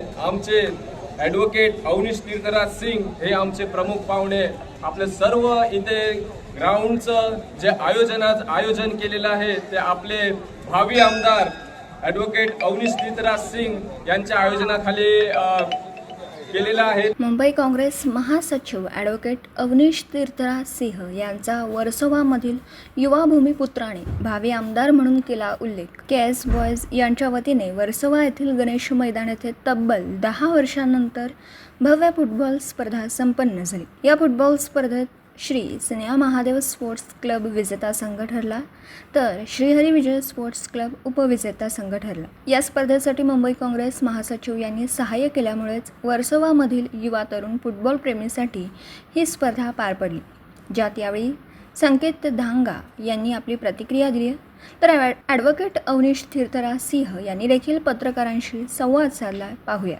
आमचे ॲडव्होकेट अवनीश तीर्थराज सिंग हे आमचे प्रमुख पाहुणे. आपले सर्व इथे ग्राउंडचं जे आयोजनात आयोजन केलेलं आहे ते आपले भावी आमदार ॲडव्होकेट अवनीश तीर्थराज सिंग यांच्या आयोजनाखाली केलेला आहे. मुंबई काँग्रेस महासचिव ॲडव्होकेट अवनीश तीर्थरा सिंह यांचा वर्सोवामधील युवा भूमिपुत्राने भावी आमदार म्हणून केला उल्लेख. के एस बॉयज यांच्या वतीने वर्सोवा येथील गणेश मैदान येथे तब्बल दहा वर्षांनंतर भव्य फुटबॉल स्पर्धा संपन्न झाली. या फुटबॉल स्पर्धेत श्री स्नेहा महादेव स्पोर्ट्स क्लब विजेता संघ ठरला तर श्रीहरी विजय स्पोर्ट्स क्लब उपविजेता संघ ठरला. या स्पर्धेसाठी मुंबई काँग्रेस महासचिव यांनी सहाय्य केल्यामुळेच वर्सोवामधील युवा तरुण फुटबॉल प्रेमीसाठी ही स्पर्धा पार पडली ज्यात यावेळी संकेत धांगा यांनी आपली प्रतिक्रिया दिली. तर ॲड- ॲडव्होकेट अवनीश तीर्थराज सिंह यांनी देखील पत्रकारांशी संवाद साधला. पाहूया.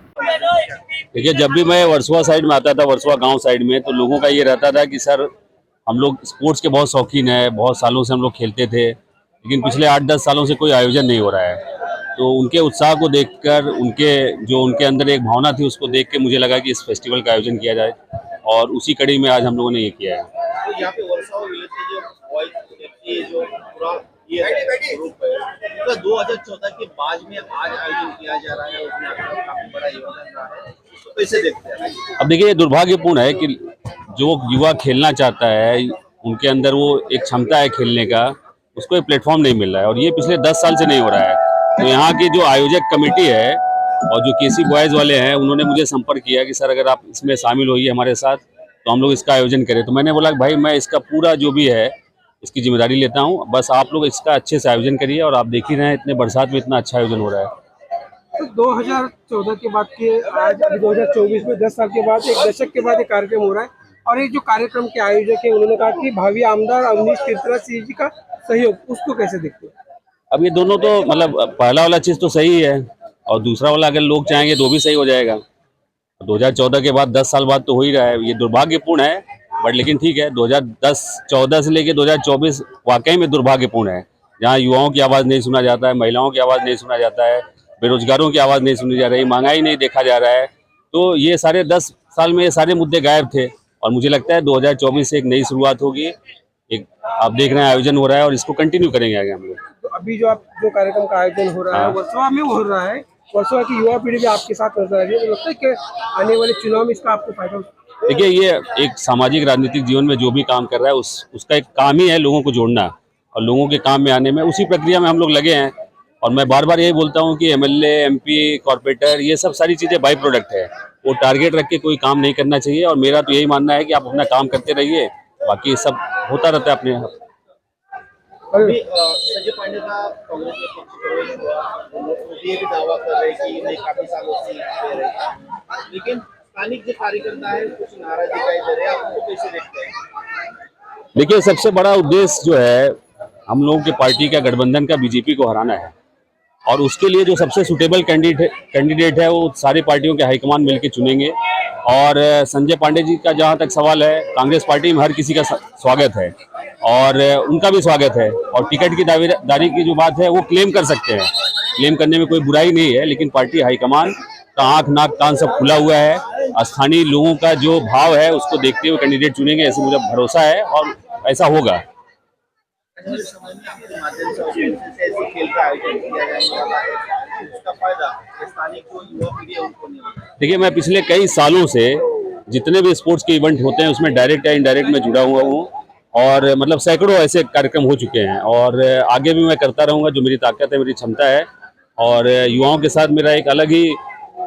देखिए जब भी मैं वर्सुआ साइड में आता था वर्सुआ गाँव साइड में तो लोगों का ये रहता था कि सर हम लोग स्पोर्ट्स के बहुत शौकीन है बहुत सालों से हम लोग खेलते थे लेकिन पिछले आठ दस सालों से कोई आयोजन नहीं हो रहा है। तो उनके उत्साह को देखकर उनके जो उनके अंदर एक भावना थी उसको देख के मुझे लगा कि इस फेस्टिवल का आयोजन किया जाए और उसी कड़ी में आज हम लोगों ने ये किया है। तो यहाँ पे वर्षा विलेज के जो के ये ग्रुप उसका 2014 के बाद में आज आयोजन किया जा रहा है उसमें आपका काफ़ी बड़ा योगदान रहा है। कैसे देखते हैं। अब देखिए ये दुर्भाग्यपूर्ण है कि जो युवा खेलना चाहता है उनके अंदर वो एक क्षमता है खेलने का उसको एक प्लेटफॉर्म नहीं मिल रहा है। और ये पिछले दस साल से नहीं हो रहा है। तो यहाँ की जो आयोजक कमेटी है और जो केसी बॉयज़ वाले हैं उन्होंने मुझे संपर्क किया कि सर अगर आप इसमें शामिल होइए हमारे साथ तो हम लोग इसका आयोजन करें। तो मैंने बोला भाई मैं इसका पूरा जो भी है इसकी ज़िम्मेदारी लेता हूँ। बस आप लोग इसका अच्छे से आयोजन करिए और आप देख ही रहे हैं इतने बरसात में इतना अच्छा आयोजन हो रहा है। तो 2014 के बाद के आज अभी 2024 में 10 साल के बाद एक दशक के बाद एक कार्यक्रम हो रहा है। और ये जो कार्यक्रम के आयोजक है उन्होंने कहा कि भावी आमदार अवनीश तीर्थराज सिंह जी का सहयोग उसको कैसे देखते हैं? अब ये दोनों तो मतलब पहला वाला चीज़ तो सही है और दूसरा वाला अगर लोग चाहेंगे तो भी सही हो जाएगा। 2014 के बाद 10 साल बाद तो हो ही रहा है। ये दुर्भाग्यपूर्ण है बट लेकिन ठीक है 2010 14 से लेके 2024 वाकई में दुर्भाग्यपूर्ण है। जहाँ युवाओं की आवाज़ नहीं सुना जाता है महिलाओं की आवाज़ नहीं सुना जाता है बेरोजगारों की आवाज़ नहीं सुनी जा रही महँगाई नहीं देखा जा रहा है तो ये सारे दस साल में ये सारे मुद्दे गायब थे और मुझे लगता है 2024 से एक नई शुरुआत होगी। एक आप देख रहे हैं आयोजन हो रहा है और इसको कंटिन्यू करेंगे आगे हम लोग। तो अभी जो आप जो कार्यक्रम का आयोजन हो रहा है हाँ। वर्सोवा में हो रहा है वर्सोवा की युवा पीढ़ी भी आपके साथ नज़र आ रही है तो लगता है कि आने वाले चुनाव में इसका आपको फ़ायदा देखिए, ये एक सामाजिक राजनीतिक जीवन में जो भी काम कर रहा है, उस, उसका एक काम ही है लोगों को जोड़ना। और लोगों के काम में आने में उसी प्रक्रिया में हम लोग लगे हैं। और मैं बार बार यही बोलता हूँ कि एमएलए एमपी कॉरपोरेटर ये सब सारी चीज़ें बाई प्रोडक्ट है। वो टारगेट रख के कोई काम नहीं करना चाहिए। और मेरा तो यही मानना है कि आप अपना काम करते रहिए। बाकी सब होता रहता है अपने आप। अभी संजय पांडे का कांग्रेस में प्रवेश हुआ। ये भी दावा कर रहे हैं कि काफ़ी सालों से लेकिन देखिए, सबसे बड़ा उद्देश्य जो है, हम लोगों के पार्टी का गठबंधन का बीजेपी को हराना है। और उसके लिए जो सबसे सुटेबल कैंडिडेट कैंडिडेट है, वो सारी पार्टियों के हाईकमान मिलकर चुनेंगे। और संजय पांडे जी का जहाँ तक सवाल है, कांग्रेस पार्टी में हर किसी का स्वागत है। और उनका भी स्वागत है। और टिकट की दावेदारी की जो बात है, वो क्लेम कर सकते हैं। क्लेम करने में कोई बुराई नहीं है, लेकिन पार्टी हाईकमान का आँख नाक कान सब खुला हुआ है। स्थानीय लोगों का जो भाव है, उसको देखते हुए कैंडिडेट चुनेंगे, ऐसे मुझे भरोसा है और ऐसा होगा। देखिए, मैं पिछले कई सालों से जितने भी स्पोर्ट्स के इवेंट होते हैं, उसमें डायरेक्ट या इनडायरेक्ट में जुड़ा हुआ हूँ और मतलब सैकड़ों ऐसे कार्यक्रम हो चुके हैं और आगे भी मैं करता रहूँगा, जो मेरी ताकत है, मेरी क्षमता है और युवाओं के साथ मेरा एक अलग ही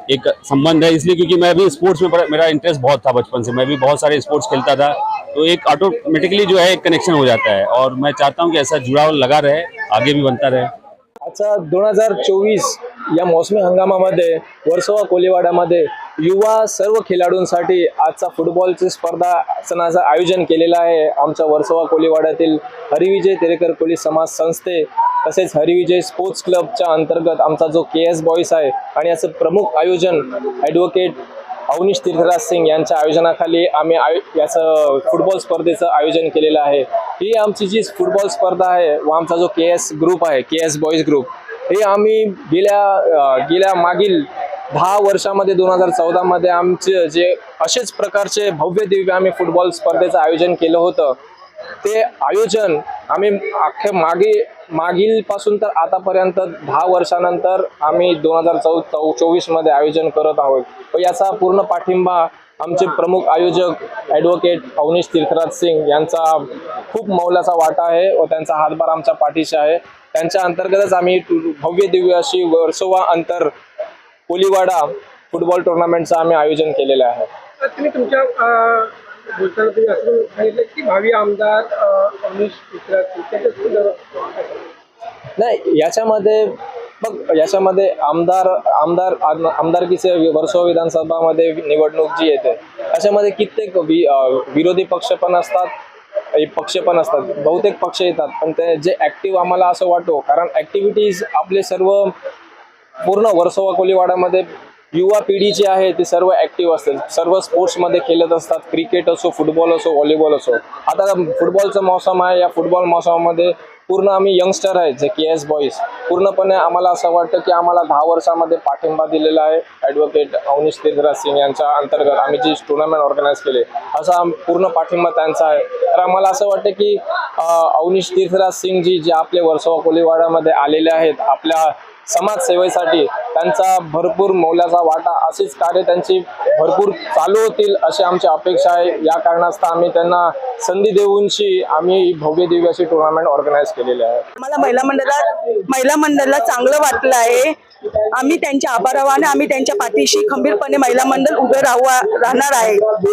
एक संबंध है इसलिए क्योंकि मैं भी स्पोर्ट्स में मेरा इंटरेस्ट बहुत था बचपन से। मैं भी बहुत सारे स्पोर्ट्स खेलता था। तो एक ऑटोमेटिकली जो है, एक कनेक्शन हो जाता है। और मैं चाहता हूँ कि ऐसा जुड़ाव लगा रहे, आगे भी बनता रहे। आजचा दोन हज़ार चोवीस या मोसमी हंगामामध्ये, वर्सोवा कोलीवाडामध्ये युवा सर्व खेळाडूंसाठी आजचा फुटबॉलची स्पर्धा सणाचं आयोजन केलेलं आहे. आमच्या वर्सोवा कोलीवाड्यातील हरिविजय तेरेकर कोली समाज संस्थे तसेच हरिविजय स्पोर्ट्स क्लबच्या अंतर्गत आमचा जो के एस बॉईस आहे आणि याचं प्रमुख आयोजन ॲडव्होकेट अवनीश तीर्थराज सिंग यांच्या आयोजनाखाली आम्ही आयो याचं फुटबॉल स्पर्धेचं आयोजन केलेलं आहे. ही आमची जी फुटबॉल स्पर्धा आहे व आमचा जो के एस ग्रुप आहे के एस बॉईज ग्रुप हे आम्ही गेल्या गेल्या मागील दहा वर्षामध्ये दोन हजार चौदामध्ये आमचे जे असेच प्रकारचे भव्य दिव्य आम्ही फुटबॉल स्पर्धेचं आयोजन केलं होतं. ते आयोजन आम्ही अख्खे मागे मागील पासून तर आतापर्यंत दहा वर्षानंतर आम्ही दोन हजार चौ चौ चोवीसमध्ये आयोजन करत आहोत. व याचा पूर्ण पाठिंबा आमचे प्रमुख आयोजक ॲडव्होकेट अवनीश तीर्थराज सिंग यांचा खूप मौलाचा वाटा आहे व त्यांचा हातभार आमच्या पाठीशी आहे. त्यांच्या अंतर्गतच आम्ही भव्य दिव्य अशी वर्सोवा अंतर कोलीवाडा फुटबॉल टुर्नामेंटचं आम्ही आयोजन केलेलं आहे. तुम्ही तुमच्या बोलताना तुम्ही असं सांगितलं की भावी आमदार अं, नाही याच्यामध्ये बघ याच्यामध्ये आमदार आमदार आमदारकीचे वर्सोवा विधानसभामध्ये निवडणूक जी येते त्याच्यामध्ये कित्येक वि विरोधी पक्ष पण असतात पक्ष पण असतात बहुतेक पक्ष येतात पण ते जे ऍक्टिव्ह आम्हाला असं वाटतो कारण ऍक्टिव्हिटीज आपले सर्व पूर्ण वर्सोवा कोलीवाडामध्ये युवा पिढी जी आहे ती सर्व ऍक्टिव्ह असते. सर्व स्पोर्ट्समध्ये खेळत असतात. क्रिकेट असो फुटबॉल असो व्हॉलीबॉल असो. आता फुटबॉलचं मौसम आहे. या फुटबॉल मौसमामध्ये पूर्ण आम्ही यंगस्टर आहेत जे की एस बॉईज पूर्णपणे आम्हाला असं वाटतं की आम्हाला दहा वर्षामध्ये पाठिंबा दिलेला आहे. ॲडव्होकेट अवनीश तीर्थराज सिंग यांच्या अंतर्गत आम्ही जी टुर्नामेंट ऑर्गनाईज केले असा पूर्ण पाठिंबा त्यांचा आहे. तर आम्हाला असं वाटतं की अवनीश तीर्थराज सिंग जी जे आपले वर्सोवा कोलीवाड्यामध्ये आलेले आहेत आपल्या समाजसेवेसाठी त्यांचा भरपूर मौल्याचा वाटा असेच कार्य त्यांची भरपूर चालू होतील अशी आमची अपेक्षा आहे. या कारणास्तव आम्ही त्यांना संधी देऊनशी आम्ही ही भव्य दिव्य अशी टुर्नामेंट ऑर्गनाईज केलेली आहे. मला महिला मंडळात महिला मंडळाला चांगलं वाटलं आहे. आम्ही त्यांच्या आभारावाने आम्ही त्यांच्या पाठीशी खंबीरपणे महिला मंडळ उभे राहू राहणार आहे.